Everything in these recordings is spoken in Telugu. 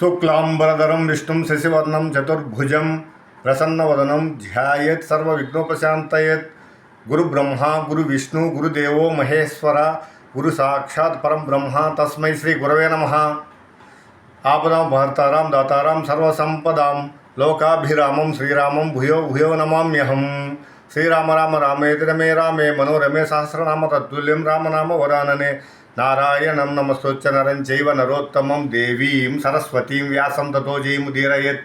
शुक्लांबरधरम विष्णु शशिवर्णम चतुर्भुज प्रसन्नवदनम ध्यात सर्वघ्नोपात गुरु ब्रह्मा गुरु विष्णु गुरुदेव महेश्वरा गुरु साक्षात परम ब्रह्मा तस्म श्री गुरव नम। आपदा भर्ताराम दाताराम सर्वसंपदाम लोकाभिरामम श्रीरामम भूयो भूयो नमाम्यहम। శ్రీరామ రామ రామేతిరమే రామే మనోరమే సహస్రనామ తత్తుల్యం రామనామ వరాననే. నారాయణం నమస్తోచ్చ నరం చైవ నరోత్తమం దేవీం సరస్వతీం వ్యాసం తతో జయముదీరయత్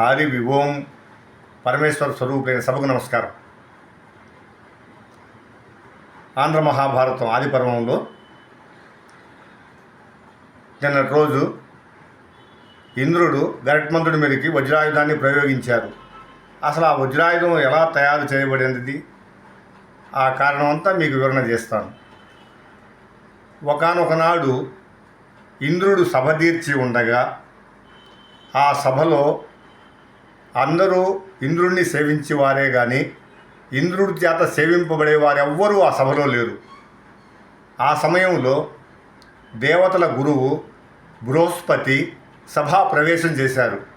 హరి విభోం. పరమేశ్వర స్వరూపైన సభకు నమస్కారం. ఆంధ్ర మహాభారతం ఆది పర్వంలో నిన్నటి రోజు ఇంద్రుడు గరట్మంతుడి మీదకి వజ్రాయుధాన్ని ప్రయోగించారు. అసలు ఆ వజ్రాయుధం ఎలా తయారు చేయబడినది? ఆ కారణం అంతా మీకు వివరణ చేస్తాను. ఒకనొకనాడు ఇంద్రుడు సభ తీర్చి ఉండగా ఆ సభలో అందరూ ఇంద్రుణ్ణి సేవించి వారే కానీ ఇంద్రుడి చేత సేవింపబడే వారెవ్వరూ ఆ సభలో లేరు. ఆ సమయంలో దేవతల గురువు బృహస్పతి సభా ప్రవేశం చేశారు.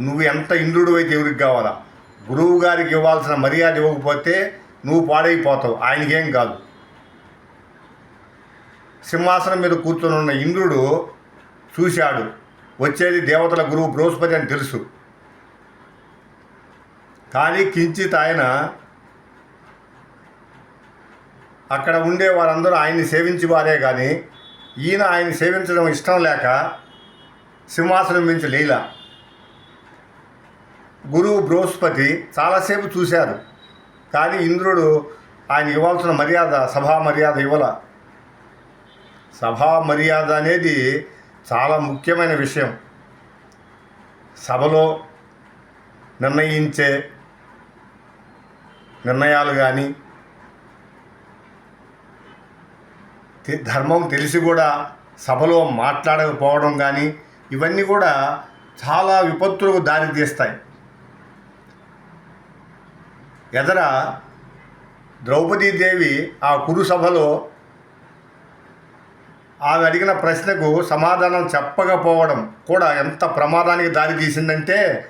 నువ్వు ఎంత ఇంద్రుడు అయితే ఎవరికి కావాలా? గురువు గారికి ఇవ్వాల్సిన మర్యాద ఇవ్వకపోతే నువ్వు పాడైపోతావు. ఆయనకేం కాదు. సింహాసనం మీద కూర్చొని ఉన్న ఇంద్రుడు చూశాడు. వచ్చేది దేవతల గురువు బృహస్పతి అని తెలుసు. కానీ కించిత్ ఆయన అక్కడ ఉండే వారందరూ ఆయన్ని సేవించి వారే కానీ ఈయన ఆయన సేవించడం ఇష్టం లేక సింహాసనం మించి లీల. గురువు బృహస్పతి చాలాసేపు చూశారు. కానీ ఇంద్రుడు ఆయన ఇవ్వాల్సిన మర్యాద సభా మర్యాద ఇవ్వల. సభా మర్యాద అనేది చాలా ముఖ్యమైన విషయం. సభలో నిర్ణయించే నిర్ణయాలు కానీ ధర్మం తెలిసి కూడా సభలో మాట్లాడకపోవడం కానీ ఇవన్నీ కూడా చాలా విపత్తులకు దారితీస్తాయి. ఎదర ద్రౌపదీదేవి ఆ కురు సభలో ఆమె అడిగిన ప్రశ్నకు సమాధానం చెప్పకపోవడం కూడా ఎంత ప్రమాదానికి దారి తీసిందంటే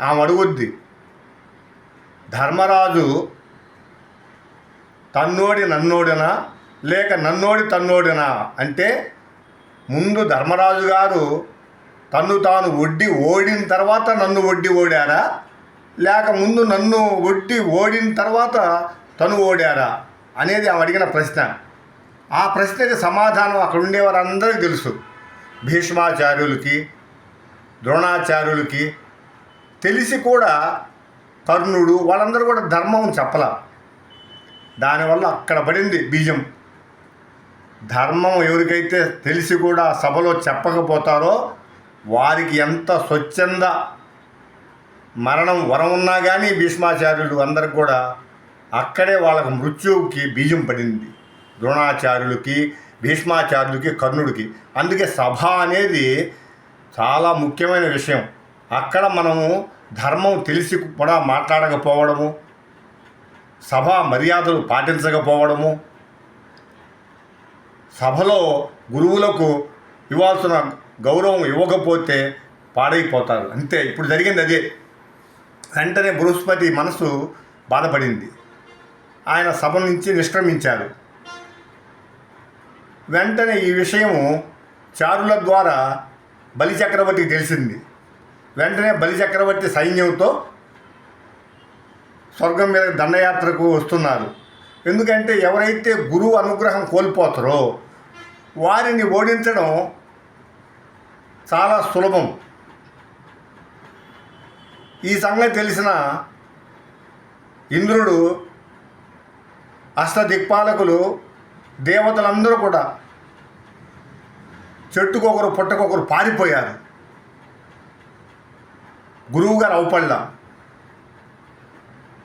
ఆమె అడుగుద్ది ధర్మరాజు తన్నోడి నన్నోడినా? లేక నన్నోడి తన్నోడినా? అంటే ముందు ధర్మరాజు గారు తన్ను తాను ఒడ్డి ఓడిన తర్వాత నన్ను ఒడ్డి ఓడారా? లేక ముందు నన్ను ఒట్టి ఓడిన తర్వాత తను ఓడారా అనేది ఆమె అడిగిన ప్రశ్న. ఆ ప్రశ్నకి సమాధానం అక్కడ ఉండేవారందరికీ తెలుసు. భీష్మాచార్యులకి ద్రోణాచార్యులకి తెలిసి కూడా కర్ణుడు వాళ్ళందరూ కూడా ధర్మం చెప్పలా. దానివల్ల అక్కడ పడింది బీజం. ధర్మం ఎవరికైతే తెలిసి కూడా సభలో చెప్పకపోతారో వారికి ఎంత స్వచ్ఛంద మరణం వరం ఉన్నా కానీ భీష్మాచార్యులు అందరికి కూడా అక్కడే వాళ్ళకు మృత్యువుకి బీజం పడింది. ద్రోణాచార్యులకి భీష్మాచార్యులకి కర్ణుడికి. అందుకే సభ అనేది చాలా ముఖ్యమైన విషయం. అక్కడ మనము ధర్మం తెలిసి కూడా మాట్లాడకపోవడము సభ మర్యాదలు పాటించకపోవడము సభలో గురువులకు ఇవ్వాల్సిన గౌరవం ఇవ్వకపోతే పాడైపోతారు. అంతే ఇప్పుడు జరిగింది అదే. వెంటనే బృహస్పతి మనసు బాధపడింది. ఆయన సభ నుంచి నిష్క్రమించారు వెంటనే ఈ విషయము చారుల ద్వారా బలి చక్రవర్తికి తెలిసింది. వెంటనే బలి చక్రవర్తి సైన్యంతో స్వర్గం మీద దండయాత్రకు వస్తున్నారు. ఎందుకంటే ఎవరైతే గురువు అనుగ్రహం కోల్పోతారో వారిని ఓడించడం చాలా సులభం. ఈ సంగతి తెలిసిన ఇంద్రుడు అష్టదిక్పాలకులు దేవతలందరూ కూడా చెట్టుకొకరు పుట్టకొకరు పారిపోయారు. గురువుగారు అవుపళ్ళ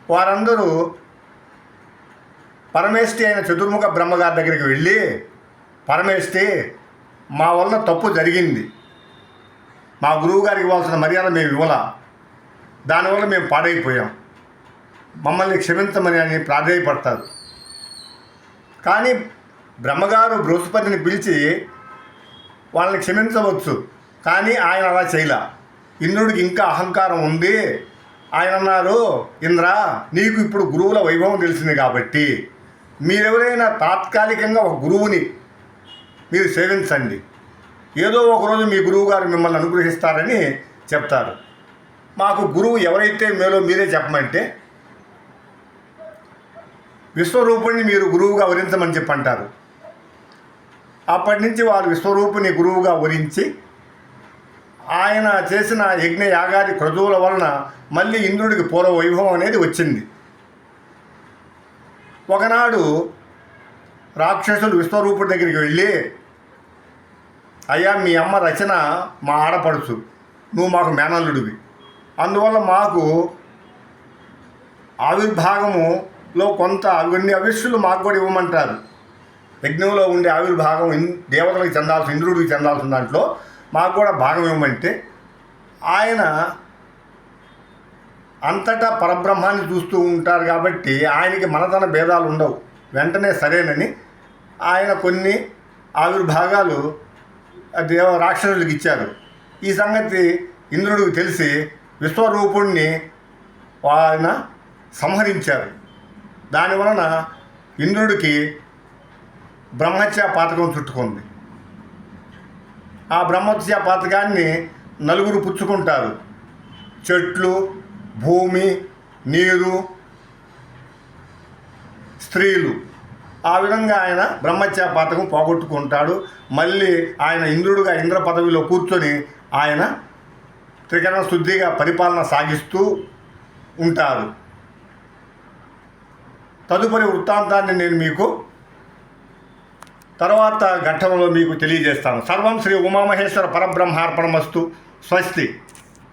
వారందరూ పరమేష్టి అయిన చతుర్ముఖ బ్రహ్మగారి దగ్గరికి వెళ్ళి పరమేష్టి మా వల్ల తప్పు జరిగింది. మా గురువు గారికి ఇవ్వాల్సిన మర్యాద మేము ఇవ్వలా. దానివల్ల మేము పాడైపోయాం. మమ్మల్ని క్షమించమని అని ప్రాధాయపడతారు. కానీ బ్రహ్మగారు బృహస్పతిని పిలిచి వాళ్ళని క్షమించవచ్చు కానీ ఆయన అలా చేయలే. ఇంద్రుడికి ఇంకా అహంకారం ఉంది. ఆయన అన్నారు ఇంద్ర నీకు ఇప్పుడు గురువుల వైభవం తెలిసింది కాబట్టి మీరెవరైనా తాత్కాలికంగా ఒక గురువుని మీరు సేవించండి. ఏదో ఒకరోజు మీ గురువుగారు మిమ్మల్ని అనుగ్రహిస్తారని చెప్తారు. మాకు గురువు ఎవరైతే మేలో మీరే చెప్పమంటే విశ్వరూపుణ్ణి మీరు గురువుగా వరించమని చెప్పి అంటారు అప్పటి నుంచి వారు విశ్వరూపుని గురువుగా వరించి ఆయన చేసిన యజ్ఞ యాగాది క్రతువుల వలన మళ్ళీ ఇంద్రుడికి పూర్వ వైభవం అనేది వచ్చింది. ఒకనాడు రాక్షసులు విశ్వరూపుడి దగ్గరికి వెళ్ళి అయ్యా మీ అమ్మ రచన మా ఆడపడుచు నువ్వు మాకు మేనల్లుడివి. అందువల్ల మాకు ఆవిర్భాగములో కొంత కొన్ని అవిష్యులు మాకు కూడా ఇవ్వమంటారు. యజ్ఞంలో ఉండే ఆవిర్భాగం ఇన్ దేవతలకు చెందాల్సిన ఇంద్రుడికి చెందాల్సిన దాంట్లో మాకు కూడా భాగం ఇవ్వమంటే ఆయన అంతటా పరబ్రహ్మాన్ని చూస్తూ ఉంటారు కాబట్టి ఆయనకి మనతన భేదాలు ఉండవు. వెంటనే సరేనని ఆయన కొన్ని ఆవిర్భాగాలు దేవ రాక్షసులకు ఇచ్చారు. ఈ సంగతి ఇంద్రుడికి తెలిసి విశ్వరూపుణ్ణి ఆయన సంహరించారు. దానివలన ఇంద్రుడికి బ్రహ్మత్య పాతకం చుట్టుకుంది. ఆ బ్రహ్మత్య పాతకాన్ని నలుగురు పుచ్చుకుంటారు. చెట్లు భూమి నీరు స్త్రీలు. ఆ విధంగా ఆయన బ్రహ్మత్య పాతకం పోగొట్టుకుంటాడు. మళ్ళీ ఆయన ఇంద్రుడుగా ఇంద్ర పదవిలో కూర్చొని ఆయన త్రికరణ శుద్ధిగా పరిపాలన సాగిస్తూ ఉంటారు. తదుపరి వృత్తాంతాన్ని నేను మీకు తర్వాత ఘట్టంలో మీకు తెలియజేస్తాను. సర్వం శ్రీ ఉమామహేశ్వర పరబ్రహ్మార్పణమస్తు. స్వస్తి.